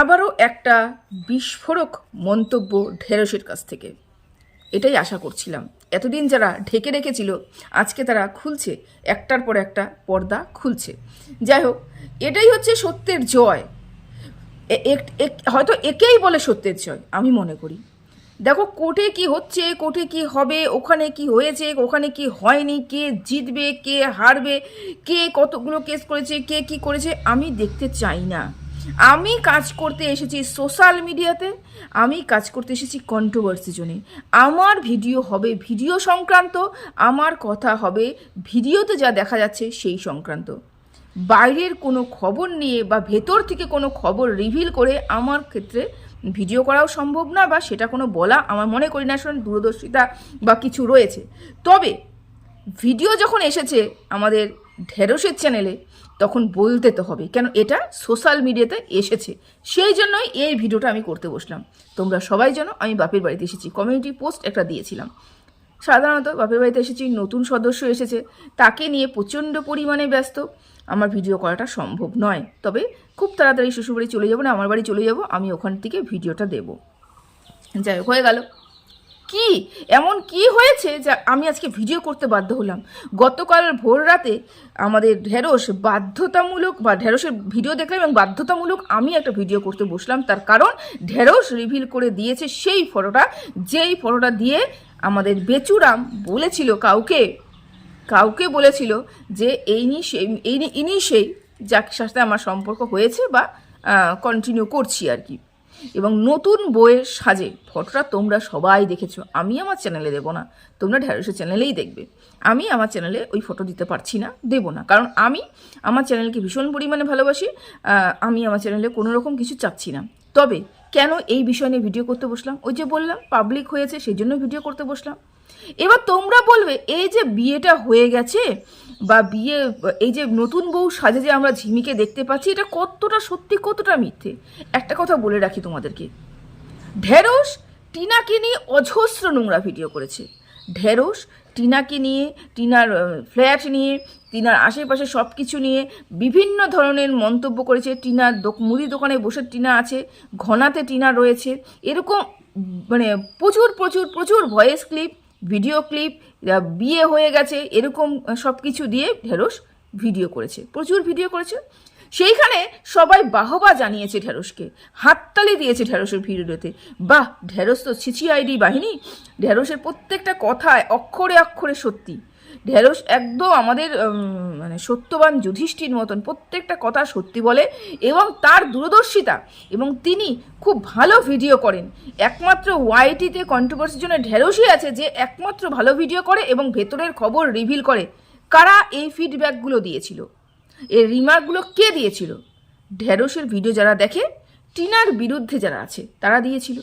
আবারও একটা বিস্ফোরক মন্তব্য ঢেরসের কাছ থেকে। এটাই আশা করছিলাম। এতদিন যারা ঢেকে রেখেছিল, আজকে তারা খুলছে, একটার পর একটা পর্দা খুলছে। যাই হোক, এটাই হচ্ছে সত্যের জয়। হয়তো একেই বলে সত্যের জয়, আমি মনে করি। দেখো, কোর্টে কি হচ্ছে, কোর্টে কি হবে, ওখানে কি হয়েছে, ওখানে কি হয়নি, কে জিতবে, কে হারবে, কে কতগুলো কেস করেছে, কে কি করেছে, আমি দেখতে চাই না। আমি কাজ করতে এসেছি সোশ্যাল মিডিয়াতে, আমি কাজ করতে এসেছি কন্ট্রোভার্সি জোনে। আমার ভিডিও হবে ভিডিও সংক্রান্ত, আমার কথা হবে ভিডিওতে যা দেখা যাচ্ছে সেই সংক্রান্ত। বাইরের কোনো খবর নিয়ে বা ভেতর থেকে কোনো খবর রিভিল করে আমার ক্ষেত্রে ভিডিও করাও সম্ভব না বা সেটা কোনো বলা আমার মনে করি না আসলে দূরদর্শিতা বা কিছু রয়েছে। তবে, ভিডিও যখন এসেছে আমাদের ঢেরসের চ্যানেলে তখন বলতে তো হবে। কেন এটা সোশ্যাল মিডিয়াতে এসেছে। সেই জন্যই এই ভিডিওটা আমি করতে বসলাম। তোমরা সবাই যেন আমি বাপের বাড়িতে এসেছি। কমিউনিটি পোস্ট একটা দিয়েছিলাম। সাধারণত বাপের বাড়িতে এসেছি নতুন সদস্য এসেছে। তাকে নিয়ে প্রচণ্ড পরিমাণে ব্যস্ত। আমার ভিডিও করাটা সম্ভব নয়। তবে খুব তাড়াতাড়ি শ্বশুরবাড়ি চলে যাব না আমার বাড়ি চলে যাব আমি ওখান থেকে ভিডিওটা দেব। যাই হোক, হয়ে গেল। কি? এমন কি হয়েছে যা আমি আজকে ভিডিও করতে বাধ্য হলাম? গতকাল ভোর রাতে আমাদের ঢেঁড়স বাধ্যতামূলক বা ঢেঁড়সের ভিডিও দেখলাম এবং বাধ্যতামূলক আমি একটা ভিডিও করতে বসলাম। তার কারণ ঢেঁড়স রিভিল করে দিয়েছে সেই ফটোটা যেই ফটোটা দিয়ে আমাদের বেচুরাম বলেছিল কাউকে কাউকে বলেছিল যে এই নি সেই এই ইনি সেই যার সাথে আমার সম্পর্ক হয়েছে বা কন্টিনিউ করছি আর কি। এবং নতুন বইয়ের সাজে ফটোটা তোমরা সবাই দেখেছ। আমি আমার চ্যানেলে দেবো না। তোমরা ঢ্যাঁড়সের চ্যানেলেই দেখবে। আমি আমার চ্যানেলে ওই ফটো দিতে পারছি না, দেবো না। কারণ আমি আমার চ্যানেলকে ভীষণ পরিমাণে ভালোবাসি। আমি আমার চ্যানেলে কোনো রকম কিছু চাচ্ছি না। তবে কেন এই বিষয় নিয়ে ভিডিও করতে বসলাম? ওই যে বললাম পাবলিক হয়েছে, সেই জন্য ভিডিও করতে বসলাম। এবার তোমরা বলবে, এই যে বিয়েটা হয়ে গেছে বা বিয়ে, এই যে নতুন বউ সাজে যে আমরা ঝিমিকে দেখতে পাচ্ছি, এটা কতটা সত্যি, কতটা মিথ্যে? একটা কথা বলে রাখি তোমাদেরকে। ঢেঁড়স টিনাকে নিয়ে অজস্র নোংরা ভিডিও করেছে। ঢেঁড়স টিনাকে নিয়ে, টিনার ফ্ল্যাট নিয়ে, টিনার আশেপাশে সব কিছু নিয়ে বিভিন্ন ধরনের মন্তব্য করেছে। টিনার মুদি দোকানে বসে টিনা আছে, ঘনাতে টিনা রয়েছে। এরকম মানে প্রচুর প্রচুর প্রচুর ভয়েস ক্লিপ ভিডিও ক্লিপ বিয়ে হয়ে গেছে, এরকম সব কিছু দিয়ে ঢেঁড়স ভিডিও করেছে। প্রচুর ভিডিও করেছে। সেইখানে সবাই বাহবা জানিয়েছে ঢেঁড়সকে। হাততালি দিয়েছে ঢেঁড়সের ভিডিওতে। বাহ, ঢেঁড়স তো ছিচি আইডি বাহিনী। ঢেঁড়সের প্রত্যেকটা কথায় অক্ষরে অক্ষরে সত্যি। ঢেঁড়স একদম আমাদের মানে সত্যবান যুধিষ্ঠির মতন, প্রত্যেকটা কথা সত্যি বলে এবং তার দূরদর্শিতা। এবং তিনি খুব ভালো ভিডিও করেন। একমাত্র ওয়াইটিতে কন্ট্রোভার্সির জন্য ঢেঁড়সই আছে যে একমাত্র ভালো ভিডিও করে এবং ভেতরের খবর রিভিল করে। কারা এই ফিডব্যাকগুলো দিয়েছিল? এই রিমার্কগুলো কে দিয়েছিল? ঢেঁড়সের ভিডিও যারা দেখে, টিনার বিরুদ্ধে যারা আছে, তারা দিয়েছিল।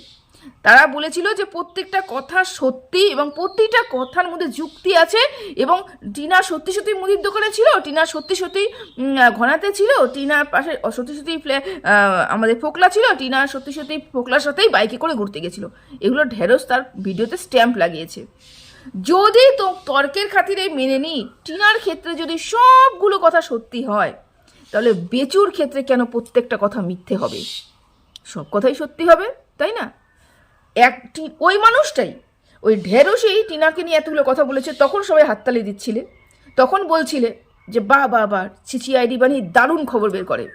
তারা বলেছিল যে প্রত্যেকটা কথা সত্যি এবং প্রতিটা কথার মধ্যে যুক্তি আছে এবং টিনা সত্যি সত্যি মুদির দোকানে ছিল, টিনা সত্যি সত্যি ঘনাতে ছিল টিনার পাশে সত্যি সত্যি আমাদের ফোকলা ছিল, টিনা সত্যি সত্যি ফোকলার সাথেই বাইকে করে ঘুরতে গেছিল। এগুলো ঢেঁড়স তার ভিডিওতে স্ট্যাম্প লাগিয়েছে। যদি তো তর্কের খাতিরে মেনে নিই টিনার ক্ষেত্রে যদি সবগুলো কথা সত্যি হয়, তাহলে বেচুর ক্ষেত্রে কেন প্রত্যেকটা কথা মিথ্যে হবে? সব কথাই সত্যি হবে, তাই না? একটি ওই মানুষটাই। ওই ঢেরসেই টিনাকে নিয়ে এতগুলো কথা বলেছে, তখন সবাই হাততালি দিচ্ছিলে। তখন বলছিলে যে, বা বা বা চিচি আইডি বানিয়ে দারুণ খবর বের করে।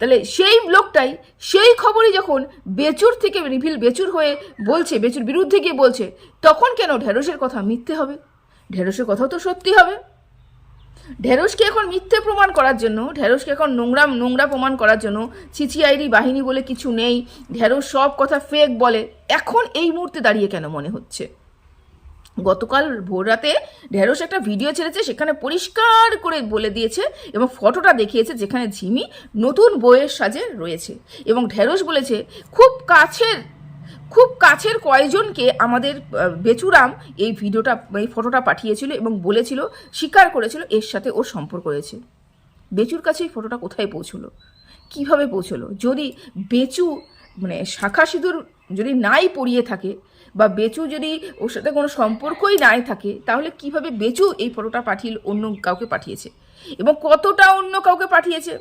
তাহলে সেই লোকটাই, সেই খবরই যখন বেচুর থেকে রিভিল বেচুর হয়ে বলছে, বেচুর বিরুদ্ধে গিয়ে বলছে, তখন কেন ঢেঁড়সের কথা মিথ্যে হবে? ঢেঁড়সের কথাও তো সত্যি হবে। ঢেঁড়সকে এখন মিথ্যে প্রমাণ করার জন্য, ঢেঁড়সকে এখন নোংরা নোংরা প্রমাণ করার জন্য চিচিআইডি বাহিনী বলে কিছু নেই, ঢেঁড়স সব কথা ফেক বলে। এখন এই মুহূর্তে দাঁড়িয়ে কেন মনে হচ্ছে? গতকাল ভোর রাতে ঢেঁড়স একটা ভিডিও ছেড়েছে, সেখানে পরিষ্কার করে বলে দিয়েছে এবং ফটোটা দেখিয়েছে যেখানে ঝিমি নতুন বইয়ের সাজে রয়েছে এবং ঢেঁড়স বলেছে, খুব কাছের খুব কাছের কয়েকজনকে আমাদের বেচুরাম এই ভিডিওটা, এই ফটোটা পাঠিয়েছিল এবং বলেছিল, স্বীকার করেছিল এর সাথে ওর সম্পর্ক রয়েছে। বেচুর কাছে এই ফটোটা কোথায় পৌঁছলো? কীভাবে পৌঁছলো? যদি বেচু মানে শাখা সিঁদুর যদি নাই পড়িয়ে থাকে বা বেচু যদি ওর সাথে কোনো সম্পর্কই নাই থাকে, তাহলে কীভাবে বেচু এই ফটোটা পাঠিয়ে অন্য কাউকে পাঠিয়েছে? এবং কতটা অন্য কাউকে পাঠিয়েছে?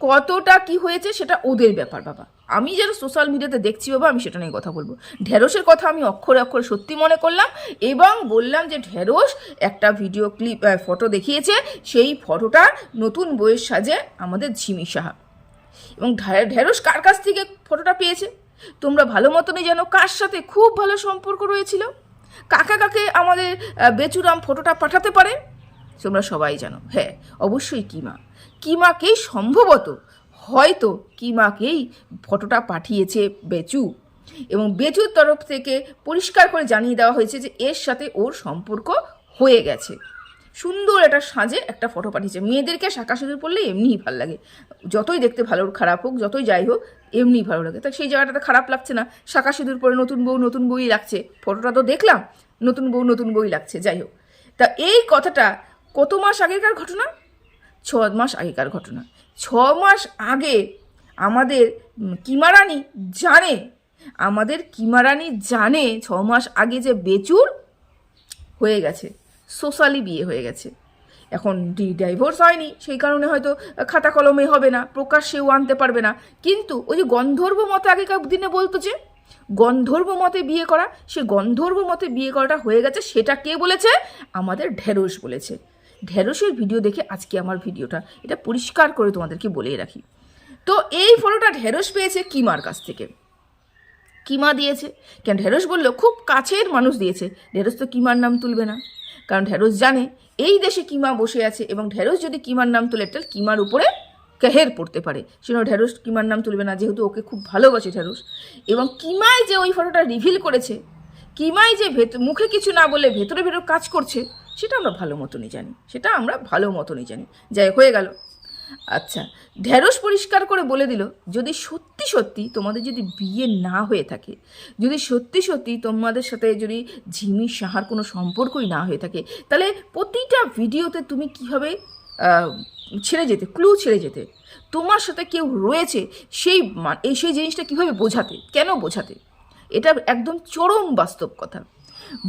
কতটা কি হয়েছে সেটা ওদের ব্যাপার, বাবা। আমি যেন সোশ্যাল মিডিয়াতে দেখছি বাবা, আমি সেটা নিয়ে কথা বলব। ঢেঁড়সের কথা আমি অক্ষরে অক্ষরে সত্যি মনে করলাম এবং বললাম যে ঢেঁড়স একটা ভিডিও ক্লিপ ফটো দেখিয়েছে, সেই ফটোটা নতুন বইয়ের সাজে আমাদের ঝিমি সাহা। এবং ঢেঁড়স কার কাছ থেকে ফটোটা পেয়েছে? তোমরা ভালো মতনই যেন কার সাথে খুব ভালো সম্পর্ক রয়েছিল। কাকা কাকে আমাদের বেচুরাম ফটোটা পাঠাতে পারে? তোমরা সবাই জানো। হ্যাঁ অবশ্যই কিমা। কিমাকেই সম্ভবত হয়তো কিমাকেই ফটোটা পাঠিয়েছে বেচু। এবং বেচুর তরফ থেকে পরিষ্কার করে জানিয়ে দেওয়া হয়েছে যে এর সাথে ওর সম্পর্ক হয়ে গেছে। সুন্দর একটা সাজে একটা ফটো পাঠিয়েছে। মেয়েদেরকে শাঁকা সিঁদুর পড়লে এমনিই ভালো লাগে। যতই দেখতে ভালো খারাপ হোক, যতই যাই হোক, এমনিই ভালো লাগে। তা সেই জায়গাটাতে খারাপ লাগছে না। শাঁকা সিঁদুর পরে নতুন বউ, নতুন বই লাগছে। ফটোটা তো দেখলাম, নতুন বউ, নতুন বই লাগছে, যাই হোক। তা এই কথাটা কত মাস আগেকার ঘটনা? ছ মাস আগেকার ঘটনা। ছ মাস আগে আমাদের কিমারানি জানে, আমাদের কিমারানি জানে ছ মাস আগে যে বেচুর হয়ে গেছে, সোশ্যালি বিয়ে হয়ে গেছে। এখন ডি ডাইভোর্স হয়নি, সেই কারণে হয়তো খাতা কলমে হবে না, প্রকাশ্যেও আনতে পারবে না। কিন্তু ওই যে গন্ধর্ব মতে আগেকার দিনে বলতো যে, গন্ধর্ব মতে বিয়ে করা, সে গন্ধর্ব মতে বিয়ে করাটা হয়ে গেছে, সেটা কে বলেছে? আমাদের ঢেঁড়স বলেছে। ঢেঁড়সের ভিডিও দেখে আজকে আমার ভিডিওটা এটা পরিষ্কার করে তোমাদেরকে বলে রাখি। তো এই ফটোটা ঢেঁড়স পেয়েছে কিমার কাছ থেকে। কিমা দিয়েছে। কেন ঢেঁড়স বলল, খুব কাছের মানুষ দিয়েছে। ঢেঁড়স তো কিমার নাম তুলবে না। কারণ ঢেঁড়স জানে এই দেশে কিমা বসে আছে এবং ঢেঁড়স যদি কিমার নাম তুলে, তাহলে কিমার উপরে কেহের পড়তে পারে। সেজন্য ঢেঁড়স কিমার নাম তুলবে না। যেহেতু ওকে খুব ভালোবাসে ঢেঁড়স। এবং কিমাই যে ওই ফটোটা রিভিল করেছে, কিমাই যে ভেত, মুখে কিছু না বলে ভেতরে ভেতরে কাজ করছে সেটা আমরা ভালো মতনই জানি। সেটা আমরা ভালো মতনই জানি। যাই হয়ে গেল। আচ্ছা ঢেঁড়স পরিষ্কার করে বলে দিল, যদি সত্যি সত্যি তোমাদের যদি বিয়ে না হয়ে থাকে, যদি সত্যি সত্যি তোমাদের সাথে যদি ঝিমি সাহার কোনো সম্পর্কই না হয়ে থাকে, তাহলে প্রতিটা ভিডিওতে তুমি কীভাবে ছেড়ে যেতে ক্লু ছেড়ে যেতে? তোমার সাথে কেউ রয়েছে, সেই এই সেই জিনিসটা কীভাবে বোঝাতে? কেন বোঝাতে? এটা একদম চরম বাস্তব কথা।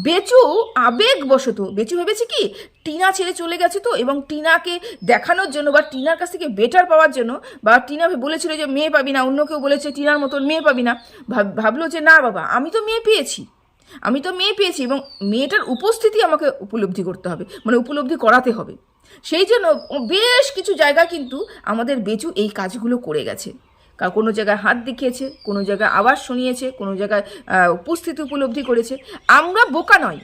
বেচু আবেগ আবেগবশত। বেচু ভেবেছে কি, টিনা ছেড়ে চলে গেছে তো এবং টিনাকে দেখানোর জন্য বা টিনার কাছ থেকে বেটার পাওয়ার জন্য বা টিনা বলেছিল যে মেয়ে পাবি না, অন্য কেউ বলেছে টিনার মতন মেয়ে পাবি না, ভাব- ভাবলো যে না বাবা, আমি তো মেয়ে পেয়েছি। আমি তো মেয়ে পেয়েছি এবং মেয়েটার উপস্থিতি আমাকে উপলব্ধি করতে হবে মানে উপলব্ধি করাতে হবে। সেই জন্য বেশ কিছু জায়গা কিন্তু আমাদের বেচু এই কাজগুলো করে গেছে। কোনো জায়গায় হাত দেখিয়েছে, কোনো জায়গায় আওয়াজ শুনিয়েছে, কোনো জায়গায় উপস্থিতি উপলব্ধি করেছে। আমরা বোকা নয়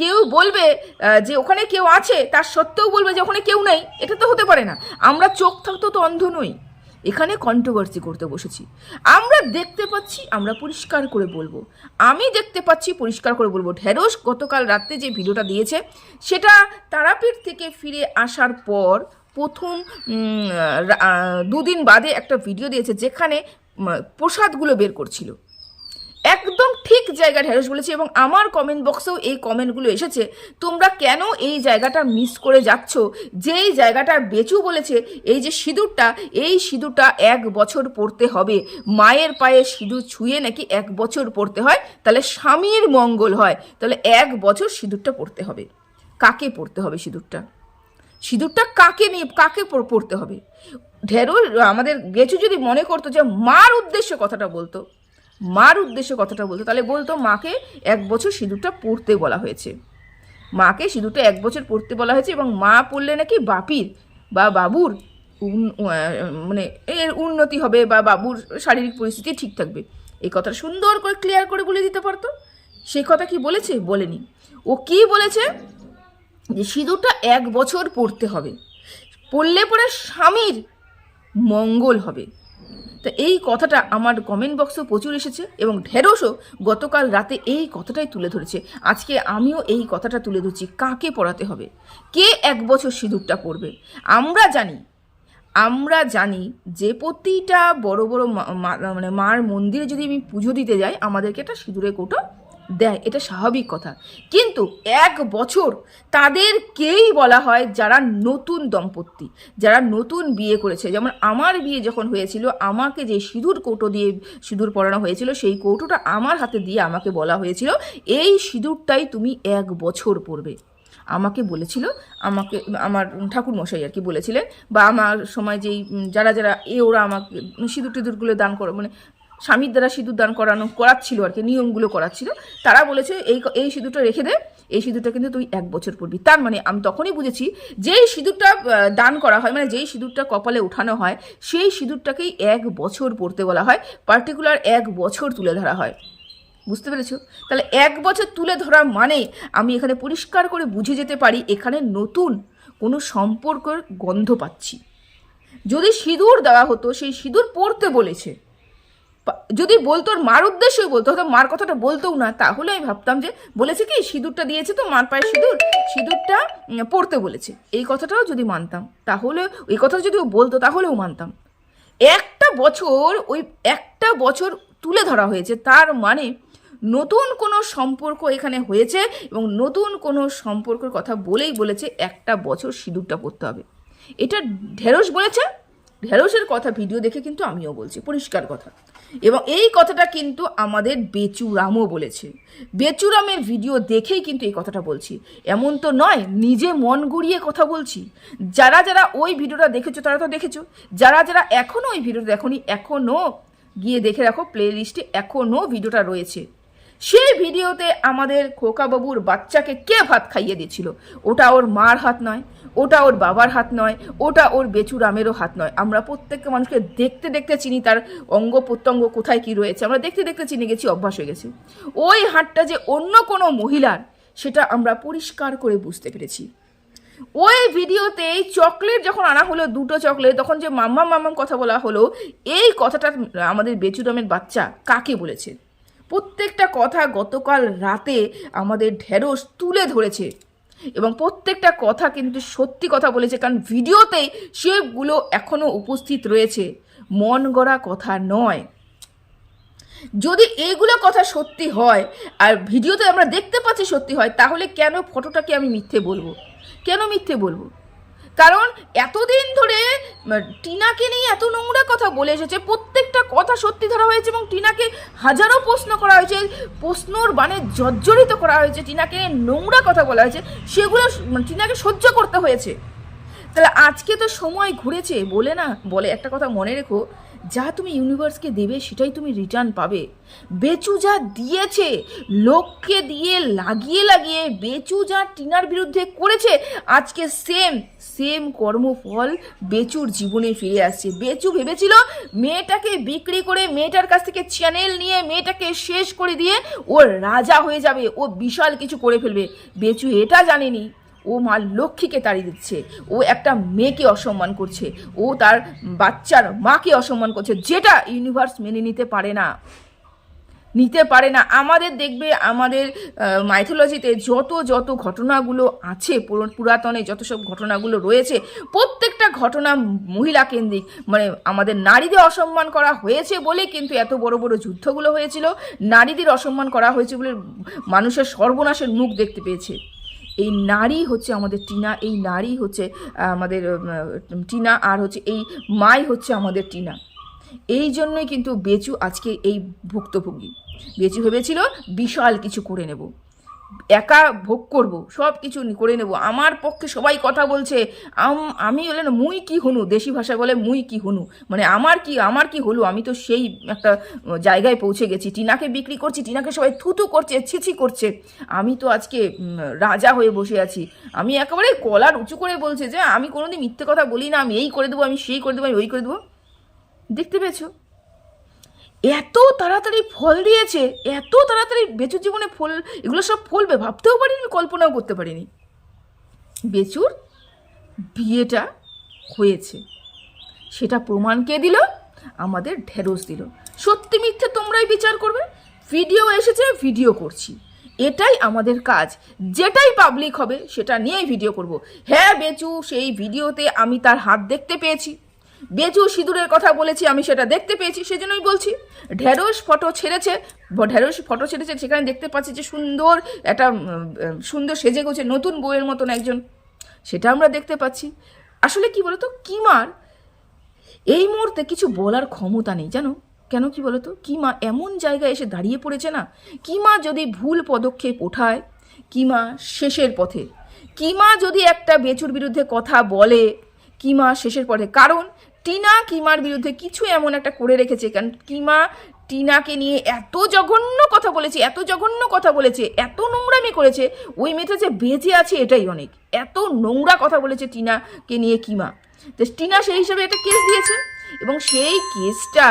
কেউ বলবে যে ওখানে কেউ আছে, তার সত্ত্বেও বলবে যে ওখানে কেউ নেই, এটা তো হতে পারে না। আমরা চোখ থাকতেও তো অন্ধ নই। এখানে কন্ট্রোভার্সি করতে বসেছি। আমরা দেখতে পাচ্ছি, আমরা পরিষ্কার করে বলব। আমি দেখতে পাচ্ছি, পরিষ্কার করে বলব। ঢেঁড়স গতকাল রাত্রে যে ভিডিওটা দিয়েছে, সেটা তারাপীঠ থেকে ফিরে আসার পর প্রথম দুদিন বাদে একটা ভিডিও দিয়েছে যেখানে প্রসাদগুলো বের করছিল। একদম ঠিক জায়গা ঢেঁড়স বলেছে এবং আমার কমেন্ট বক্সেও এই কমেন্টগুলো এসেছে, তোমরা কেন এই জায়গাটা মিস করে যাচ্ছ? যেই জায়গাটা বেচু বলেছে, এই যে সিঁদুরটা, এই সিঁদুরটা এক বছর পড়তে হবে। মায়ের পায়ে সিঁদুর ছুঁয়ে নাকি এক বছর পড়তে হয়? তাহলে স্বামীর মঙ্গল হয়। তাহলে এক বছর সিঁদুরটা পড়তে হবে। কাকে পড়তে হবে সিঁদুরটা? সিঁদুরটা কাকে নিয়ে, কাকে পড়তে হবে? ঢেরুর আমাদের গেছু যদি মনে করতো যে মার উদ্দেশ্যে কথাটা বলতো, মার উদ্দেশ্যে কথাটা বলতো, তাহলে বলতো মাকে এক বছর সিঁদুরটা পড়তে বলা হয়েছে। মাকে সিঁদুরটা এক বছর পড়তে বলা হয়েছে এবং মা পড়লে নাকি বাপির বা বাবুর মানে এর উন্নতি হবে বা বাবুর শারীরিক পরিস্থিতি ঠিক থাকবে। এই কথাটা সুন্দর করে ক্লিয়ার করে বলে দিতে পারতো। সেই কথা কি বলেছে? বলেনি। ও কি বলেছে? যে সিঁদুরটা এক বছর পড়তে হবে। পড়লে পরে স্বামীর মঙ্গল হবে। তো এই কথাটা আমার কমেন্ট বক্সেও প্রচুর এসেছে এবং ঢেঁড়সও গতকাল রাতে এই কথাটাই তুলে ধরেছে। আজকে আমিও এই কথাটা তুলে ধরছি, কাকে পড়াতে হবে? কে এক বছর সিঁদুরটা পড়বে? আমরা জানি আমরা জানি যে প্রতিটা বড় বড় মানে মার মন্দিরে যদি আমি পুজো দিতে যাই, আমাদেরকে একটা সিঁদুরের কৌটো দেয় এটা স্বাভাবিক কথা। কিন্তু এক বছর তাদেরকেই বলা হয় যারা নতুন দম্পতি, যারা নতুন বিয়ে করেছে। যেমন আমার বিয়ে যখন হয়েছিল, আমাকে যে সিঁদুর কৌটো দিয়ে সিঁদুর পরানো হয়েছিল, সেই কৌটোটা আমার হাতে দিয়ে আমাকে বলা হয়েছিল, এই সিঁদুরটাই তুমি এক বছর পরবে। আমাকে বলেছিল, আমাকে, আমার ঠাকুর মশাই আর কি বলেছিলেন, বা আমার সময় যেই যারা যারা, এ ওরা আমাকে সিঁদুর টিঁদুরগুলো দান করো মানে স্বামীর দ্বারা সিঁদুর দান করানো করাচ্ছিল আর কি, নিয়মগুলো করাচ্ছিল। তারা বলেছে, এই এই সিঁদুরটা রেখে দে, এই সিঁদুরটা কিন্তু তুই এক বছর পরবি। তার মানে আমি তখনই বুঝেছি, যেই সিঁদুরটা দান করা হয় মানে যেই সিঁদুরটা কপালে উঠানো হয়, সেই সিঁদুরটাকেই এক বছর পড়তে বলা হয়, পার্টিকুলার এক বছর তুলে ধরা হয়। বুঝতে পেরেছ? তাহলে এক বছর তুলে ধরা মানে আমি এখানে পরিষ্কার করে বুঝে যেতে পারি, এখানে নতুন কোনো সম্পর্কের গন্ধ পাচ্ছি। যদি সিঁদুর দেওয়া হতো, সেই সিঁদুর পড়তে বলেছে যদি বলতো মার উদ্দেশ্যে বলতো, হয়তো মার কথাটা বলতেও না, তাহলে আমি ভাবতাম যে, বলেছে কি, সিঁদুরটা দিয়েছে তো, মার পায়ে সিঁদুর, সিঁদুরটা পড়তে বলেছে। এই কথাটাও যদি মানতাম, তাহলে, এই কথা যদি ও বলতো তাহলেও মানতাম। একটা বছর, ওই একটা বছর তুলে ধরা হয়েছে, তার মানে নতুন কোনো সম্পর্ক এখানে হয়েছে এবং নতুন কোনো সম্পর্কের কথা বলেই বলেছে, একটা বছর সিঁদুরটা পড়তে হবে। এটা ঢেঁড়স বলেছে। ঢেঁড়সের কথা ভিডিও দেখে কিন্তু আমিও বলছি, পরিষ্কার কথা। এবং এই কথাটা কিন্তু আমাদের বেচুরামও বলেছে। বেচুরামের ভিডিও দেখেই কিন্তু এই কথাটা বলছি। এমন তো নয়, নিজে মন গড়িয়ে কথা বলছি। যারা যারা ওই ভিডিওটা দেখেছ, তারা তো দেখেছ। যারা যারা এখনও ওই ভিডিওটা দেখনি এখনও গিয়ে দেখে রাখো প্লে লিস্টে এখনও ভিডিওটা রয়েছে। সেই ভিডিওতে আমাদের খোকাবাবুর বাচ্চাকে কে ভাত খাইয়ে দিয়েছিল? ওটা ওর মার হাত নয়। ওটা ওর বাবার হাত নয়, ওটা ওর বেচুরামেরও হাত নয়। আমরা প্রত্যেকটা মানুষকে দেখতে দেখতে চিনি তার অঙ্গ প্রত্যঙ্গ কোথায় কি রয়েছে। আমরা দেখতে দেখতে চিনে গেছি, অভ্যাস হয়ে গেছে। ওই হাতটা যে অন্য কোনো মহিলার, সেটা আমরা পরিষ্কার করে বুঝতে পেরেছি। ওই ভিডিওতেই চকলেট যখন আনা হলো, দুটো চকলেট, তখন যে মাম্মা মাম্মাম কথা বলা হলো, এই কথাটা আমাদের বেচুরামের বাচ্চা কাকে বলেছে? প্রত্যেকটা কথা গতকাল রাতে আমাদের ঢেঁড়স তুলে ধরেছে। এবং প্রত্যেকটা কথা কিন্তু সত্যি কথা বলেছে, কারণ ভিডিওতেই সেগুলো এখনও উপস্থিত রয়েছে। মন গড়া কথা নয়। যদি এইগুলো কথা সত্যি হয়, আর ভিডিওতে আমরা দেখতে পাচ্ছি সত্যি হয়, তাহলে কেন ফটোটাকে আমি মিথ্যে বলব? কেন মিথ্যে বলব? কারণ এতদিন ধরে টিনাকে নিয়ে এত নোংরা কথা বলে এসেছে, প্রত্যেকটা কথা সত্যি ধরা হয়েছে এবং টিনাকে হাজারো প্রশ্ন করা হয়েছে, প্রশ্নর বানে জর্জরিত করা হয়েছে, টিনাকে নোংরা কথা বলা হয়েছে, সেগুলো মানে টিনাকে সহ্য করতে হয়েছে। তাহলে আজকে তো সময় ঘুরেছে, বলে না, বলে একটা কথা মনে রেখো যা তুমি ইউনিভার্সকে দেবে সেটাই তুমি রিটার্ন পাবে। বেচু যা দিয়েছে, লোককে দিয়ে লাগিয়ে লাগিয়ে বেচু যা টিনার বিরুদ্ধে করেছে, আজকে সেম সেম কর্মফল বেচুর জীবনে ফিরে আসছে। বেচু ভেবেছিল মেয়েটাকে বিক্রি করে মেয়েটার কাছ থেকে চ্যানেল নিয়ে মেয়েটাকে শেষ করে দিয়ে ও রাজা হয়ে যাবে, ও বিশাল কিছু করে ফেলবে। বেচু এটা জানেনি। ও মা লক্ষ্মীকে তাড়িয়ে দিচ্ছে। ও একটা মেয়েকে অসম্মান করছে। ও তার বাচ্চার মাকে অসম্মান করছে। যেটা ইউনিভার্স মেনে নিতে পারে না। নিতে পারে না। আমাদের দেখবে আমাদের মাইথোলজিতে যত যত ঘটনাগুলো আছে পুরাতনে যত সব ঘটনাগুলো রয়েছে, প্রত্যেকটা ঘটনা মহিলা কেন্দ্রিক মানে আমাদের নারীদের অসম্মান করা হয়েছে বলে কিন্তু এত বড় বড় যুদ্ধগুলো হয়েছিল। নারীদের অসম্মান করা হয়েছে বলে মানুষের সর্বনাশের মুখ দেখতে পেয়েছে। এই নারী হচ্ছে আমাদের টিনা, এই নারী হচ্ছে আমাদের টিনা আর হচ্ছে এই মাই হচ্ছে আমাদের টিনা। এই জন্যই কিন্তু বেচু আজকে এই ভুক্তভোগী। বেচু ভেবেছিল বিশাল কিছু করে নেব। একা ভোগ করব, সব কিছু করে নেব। আমার পক্ষে সবাই কথা বলছে, আম- হলেন মুই কি হনু? দেশি ভাষা বলে মুই কি হনু? মানে আমার কি আমার কি হলো? আমি তো সেই একটা জায়গায় পৌঁছে গেছি। টিনাকে বিক্রি করছি, টিনাকে সবাই থুতু করছে, ছিছি করছে। আমি তো আজকে রাজা হয়ে বসে আছি। আমি একেবারে কলার উঁচু করে বলছে যে, আমি কোনোদিন মিথ্যে কথা বলি না, আমি এই করে দেবো, আমি সেই করে দেবো, আমি ওই করে দেবো। দেখতে পেয়েছ? এত তাড়াতাড়ি ফল দিয়েছে, এত তাড়াতাড়ি বেচুর জীবনে ফল, এগুলো সব ফলবে, ভাবতেও পারিনি, কল্পনাও করতে পারিনি। বেচুর বিয়েটা হয়েছে। সেটা প্রমাণ কে দিল? আমাদের ঢেঁড়স দিল। সত্যি মিথ্যে তোমরাই বিচার করবে? ভিডিও এসেছে, ভিডিও করছি। এটাই আমাদের কাজ। যেটাই পাবলিক হবে, সেটা নিয়েই ভিডিও করব। হ্যাঁ বেচু, সেই ভিডিওতে আমি তার হাত দেখতে পেয়েছি। বেচু সিঁদুরের কথা বলেছি, আমি সেটা দেখতে পেয়েছি, সেজন্যই বলছি। ঢেঁড়স ফটো ছেড়েছে ঢেঁড়স ফটো ছেড়েছে, সেখানে দেখতে পাচ্ছি যে সুন্দর একটা সুন্দর সেজে গোছে নতুন বইয়ের মতন একজন, সেটা আমরা দেখতে পাচ্ছি। আসলে কি বলতো, কিমার, এই মুহূর্তে কিছু বলার ক্ষমতা নেই, জানো? কেন কি বলতো, কিমা এমন জায়গায় এসে দাঁড়িয়ে পড়েছে না? কিমা যদি ভুল পদক্ষেপ ওঠায়, কিমা শেষের পথে। কিমা যদি একটা বেচুর বিরুদ্ধে কথা বলে, কিমা শেষের পথে। কারণ টিনা কিমার বিরুদ্ধে কিছু এমন একটা করে রেখেছে, কারণ কিমা টিনাকে নিয়ে এত জঘন্য কথা বলেছে, এত জঘন্য কথা বলেছে, এত নোংরামি করেছে, ওই মেয়েটা যে বেঁচে আছে এটাই অনেক। এত নোংরা কথা বলেছে টিনাকে নিয়ে কিমা। তো টিনা সেই হিসাবে একটা কেস দিয়েছে, এবং সেই কেসটা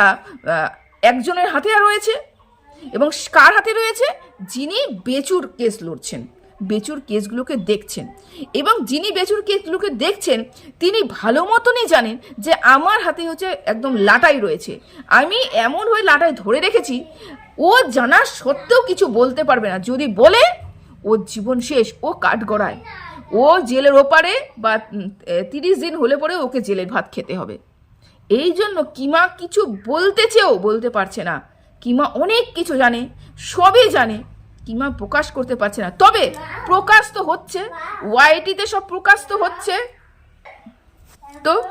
একজনের হাতে রয়েছে, এবং কার হাতে রয়েছে? যিনি বেচুর কেস লড়ছেন। বেচুর কেসগুলোকে দেখছেন। এবং যিনি বেচুর কেসগুলোকে দেখছেন, তিনি ভালো মতনই জানেন যে আমার হাতে হচ্ছে একদম লাটাই রয়েছে। আমি এমন হয়ে লাটাই ধরে রেখেছি, ও জানা সত্ত্বেও কিছু বলতে পারবে না। যদি বলে, ওর জীবন শেষ, ও কাঠগড়ায়। ও জেলের ওপারে বা তিরিশ দিন হলে পরে ওকে জেলের ভাত খেতে হবে। এই জন্য কিমা কিছু বলতে চেয়েও বলতে পারছে না। কিমা অনেক কিছু জানে, সবই জানে। কিমা প্রকাশ করতে পারছে না। তবে প্রকাশ তো হচ্ছে। ওয়াইটিতে সব প্রকাশ তো হচ্ছে। তো?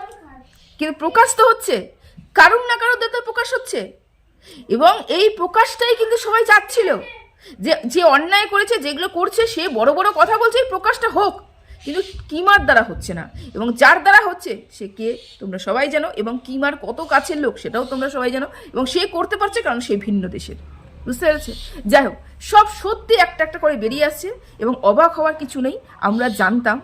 কিন্তু প্রকাশ তো হচ্ছে। কারুর না কারোর তো প্রকাশ হচ্ছে। এবং এই প্রকাশটাই কিন্তু সবাই চাচ্ছিল যে যে অন্যায় করেছে, যেগুলো করছে, সে বড় বড় কথা বলছে, এই প্রকাশটা হোক। কিন্তু কিমার দ্বারা হচ্ছে না। এবং যার দ্বারা হচ্ছে, সে কে তোমরা সবাই জানো। এবং কিমার কত কাছের লোক, সেটাও তোমরা সবাই জানো। এবং সে করতে পারছে কারণ সে ভিন্ন দেশের। বুঝতে পেরেছে যাই হোক, সব সত্যি একটা একটা করে বেরিয়ে আসছে এবং অবাক হওয়ার কিছু নেই। আমরা জানতাম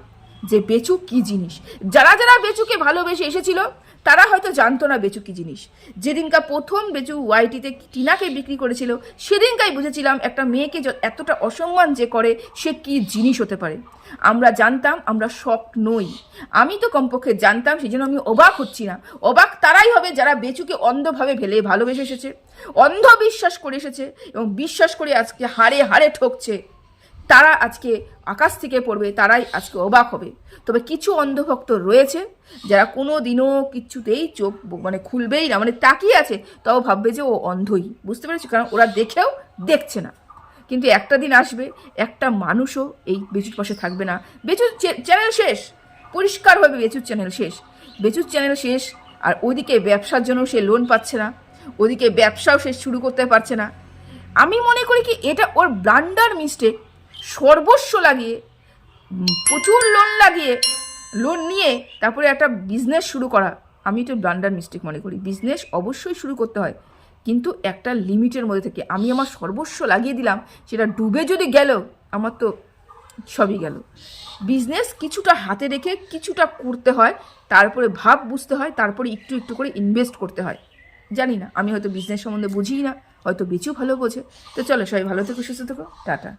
যে বেচু কি জিনিস। যারা যারা বেচুকে ভালোবেসে এসেছিল তারা হয়তো জানতো না বেচু কি জিনিস। যেদিনকা প্রথম বেচু ওয়াইটিতে টিনাকে বিক্রি করেছিল, সেদিনকাই বুঝেছিলাম একটা মেয়েকে এতটা অসম্মান যে করে সে কি জিনিস হতে পারে। আমরা জানতাম, আমরা শক নই। আমি তো কমপক্ষে জানতাম সেই জন্য আমি অবাক হচ্ছি না। অবাক তারাই হবে যারা বেচুকে অন্ধভাবে ভেলে ভালোবেসে এসেছে অন্ধ বিশ্বাস করে এসেছে এবং বিশ্বাস করে আজকে হারে হারে ঠকছে। তারা আজকে আকাশ থেকে পড়বে, তারাই আজকে অবাক হবে। তবে কিছু অন্ধভক্ত রয়েছে যারা কোনো দিনও কিচ্ছুতেই চোখ মানে খুলবেই না মানে তাকিয়ে আছে, তাও ভাববে যে ও অন্ধই। বুঝতে পেরেছি? কারণ ওরা দেখেও দেখছে না। কিন্তু একটা দিন আসবে, একটা মানুষও এই বেচুর পাশে থাকবে না। বেচুর চ্যানেল শেষ! পরিষ্কার হবে বেচুর চ্যানেল শেষ। বেচুর চ্যানেল শেষ, আর ওদিকে ব্যবসার জন্য সে লোন পাচ্ছে না। ওদিকে ব্যবসাও সে শুরু করতে পারছে না। আমি মনে করি কি, এটা ওর ব্লান্ডার মিস্টেক সর্বস্ব লাগিয়ে প্রচুর লোন লাগিয়ে লোন নিয়ে তারপরে একটা বিজনেস শুরু করা। আমি তো ব্লান্ডার মিস্টেক মনে করি। বিজনেস অবশ্যই শুরু করতে হয়। কিন্তু একটা লিমিটের মধ্যে থেকে আমি আমার সর্বস্ব লাগিয়ে দিলাম, সেটা ডুবে যদি গেল, আমার তো সবই গেল। বিজনেস কিছুটা হাতে রেখে কিছুটা করতে হয়, তারপরে ভাব বুঝতে হয়, তারপরে একটু একটু করে ইনভেস্ট করতে হয়। জানি না, আমি হয়তো বিজনেস সম্বন্ধে বুঝিই না, হয়তো বেচেও ভালো বোঝে। তো চলো সবাই ভালো থেকো, সুস্থ থেকো। টাটা।